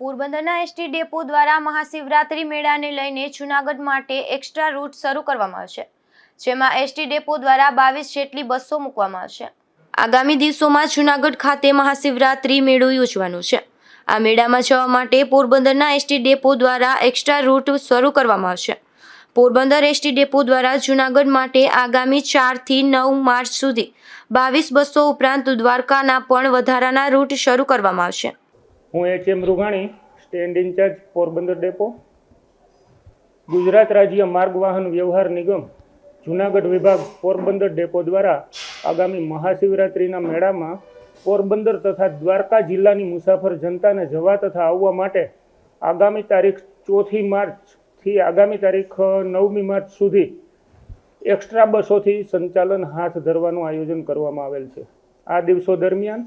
પોરબંદરના ST depot દ્વારા મહાશિવરાત્રી મેળાને લઈને જૂનાગઢ માટે એક્સ્ટ્રા રૂટ શરૂ કરવામાં આવશે, જેમાં એસટી ડેપો દ્વારા બાવીસ જેટલી બસો મૂકવામાં આવશે. આગામી દિવસોમાં જૂનાગઢ ખાતે મહાશિવરાત્રી મેળો યોજવાનો છે. આ મેળામાં જવા માટે પોરબંદરના એસટી ડેપો દ્વારા એક્સ્ટ્રા રૂટ શરૂ કરવામાં આવશે. પોરબંદર એસટી ડેપો દ્વારા જૂનાગઢ માટે આગામી ચારથી નવ માર્ચ સુધી બાવીસ બસો ઉપરાંત દ્વારકાના પણ વધારાના રૂટ શરૂ કરવામાં આવશે. હું H M Rughani stand incharge Porbandar depot. Gujarat રાજ્ય માર્ગ વાહન વ્યવહાર નિગમ, જૂનાગઢ વિભાગ, પોરબંદર ડેપો દ્વારા આગામી મહાશિવરાત્રિના મેળામાં પોરબંદર તથા દ્વારકા જિલ્લાની મુસાફર જનતાને જવા તથા આવવા માટે આગામી તારીખ ચોથી માર્ચથી આગામી તારીખ નવમી માર્ચ સુધી એક્સ્ટ્રા બસોથી સંચાલન હાથ ધરવાનું આયોજન કરવામાં આવેલ છે. આ દિવસો દરમિયાન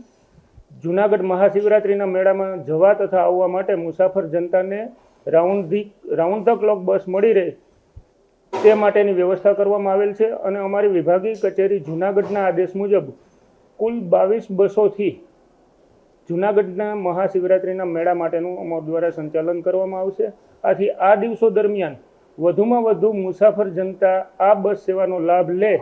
જુનાગઢ મહાશિવરાત્રિના મેળામાં જવા તથા આવવા માટે મુસાફર જનતાને round the round the clock bus મળી રહે તે માટેની વ્યવસ્થા કરવામાં આવેલ છે અને અમારી વિભાગીય કચેરી જુનાગઢના આદેશ મુજબ કુલ બાવીસ બસોથી જુનાગઢના મહાશિવરાત્રિના મેળા માટેનું અમારા દ્વારા સંચાલન કરવામાં આવશે. આથી આ દિવસો દરમિયાન વધુમાં વધુ મુસાફર જનતા આ બસ સેવાનો લાભ લે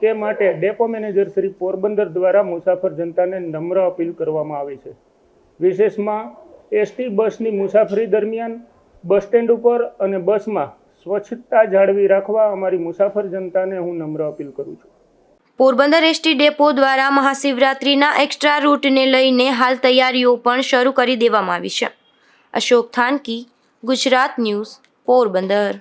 તે માટે ડેપો મેનેજર શ્રી પોરબંદર દ્વારા મુસાફર જનતાને નમ્ર અપીલ કરવામાં આવી છે. વિશેષમાં એસટી બસની મુસાફરી દરમિયાન બસ સ્ટેન્ડ ઉપર અને બસમાં સ્વચ્છતા જાળવી રાખવા અમારી મુસાફર જનતાને હું નમ્ર અપીલ કરું છું. પોરબંદર એસટી ડેપો દ્વારા મહાશિવરાત્રિના એક્સ્ટ્રા રૂટને લઈને હાલ તૈયારીઓ પણ શરૂ કરી દેવામાં આવી છે. અશોક થાનકી, ગુજરાત ન્યૂઝ, પોરબંદર.